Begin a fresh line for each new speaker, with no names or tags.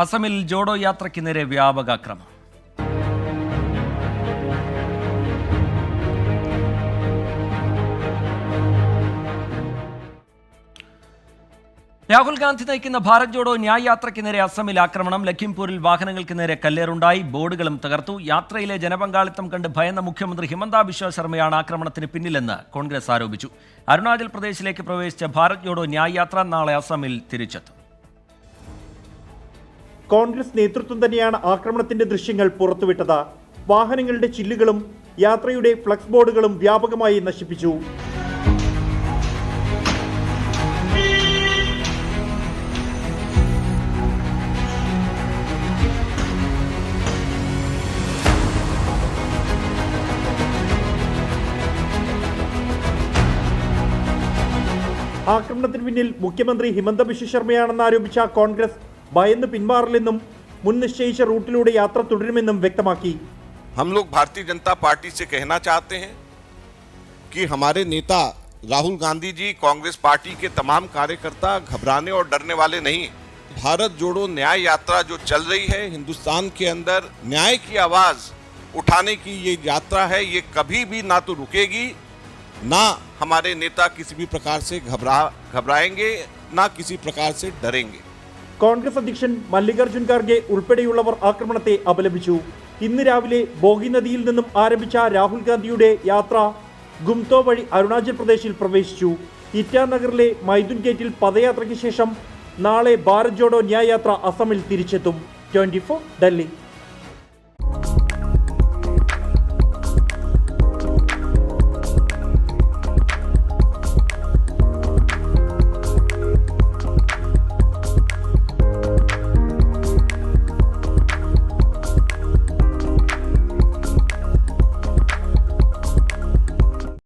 അസമിൽ ജോഡോ യാത്രയ്ക്ക് നേരെ വ്യാപക അക്രമം. രാഹുൽ ഗാന്ധി നയിക്കുന്ന ഭാരത് ജോഡോ ന്യായ യാത്രയ്ക്ക് നേരെ അസമിൽ ആക്രമണം. ലഖിംപൂരിൽ വാഹനങ്ങൾക്ക് നേരെ കല്ലേറുണ്ടായി. ബോർഡുകളും തകർത്തു. യാത്രയിലെ ജനപങ്കാളിത്തം കണ്ട് ഭയന്ന മുഖ്യമന്ത്രി ഹിമന്ത ബിശ്വ ശർമ്മയാണ് ആക്രമണത്തിന് പിന്നിലെന്ന് കോൺഗ്രസ് ആരോപിച്ചു. അരുണാചൽ പ്രദേശിലേക്ക് പ്രവേശിച്ച ഭാരത് ജോഡോ ന്യായ യാത്ര നാളെ അസമിൽ തിരിച്ചെത്തും.
കോൺഗ്രസ് നേതൃത്വം തന്നെയാണ് ആക്രമണത്തിന്റെ ദൃശ്യങ്ങൾ പുറത്തുവിട്ടത്. വാഹനങ്ങളുടെ ചില്ലുകളും യാത്രയുടെ ഫ്ലക്സ് ബോർഡുകളും വ്യാപകമായി നശിപ്പിച്ചു. ആക്രമണത്തിന് പിന്നിൽ മുഖ്യമന്ത്രി ഹിമന്ത ബിശ്വ ശർമ്മയാണെന്ന് ആരോപിച്ച കോൺഗ്രസ് ഭയന്ന് പിന്മാറില്ലെന്നും മുൻ നിശ്ചയിച്ച റൂട്ടിലൂടെ യാത്ര തുടരുമെന്നും വ്യക്തമാക്കി
हम लोग भारतीय जनता पार्टी से कहना चाहते हैं कि हमारे नेता राहुल गांधी जी कांग्रेस पार्टी के तमाम कार्यकर्ता घबराने और डरने वाले नहीं हैं। भारत जोड़ो न्याय यात्रा जो चल रही है हिंदुस्तान के अंदर न्याय की आवाज उठाने की ये यात्रा है ये कभी भी ना तो रुकेगी ना हमारे नेता किसी भी प्रकार से घबरा घबराएंगे ना किसी प्रकार से डरेंगे
കോൺഗ്രസ് അധ്യക്ഷൻ മല്ലികാർജുൻ ഖാർഗെ ഉൾപ്പെടെയുള്ളവർ ആക്രമണത്തെ അപലപിച്ചു. ഇന്ന് രാവിലെ ബോഗി നദിയിൽ നിന്നും ആരംഭിച്ച രാഹുൽ ഗാന്ധിയുടെ യാത്ര ഗുംതോ വഴി അരുണാചൽ പ്രദേശിൽ പ്രവേശിച്ചു. ഇറ്റാനഗറിലെ മൈദുൻ ഗേറ്റിൽ പദയാത്രയ്ക്ക് ശേഷം നാളെ ഭാരത് ജോഡോ ന്യായയാത്ര അസമിൽ തിരിച്ചെത്തും. ട്വന്റി ഡൽഹി.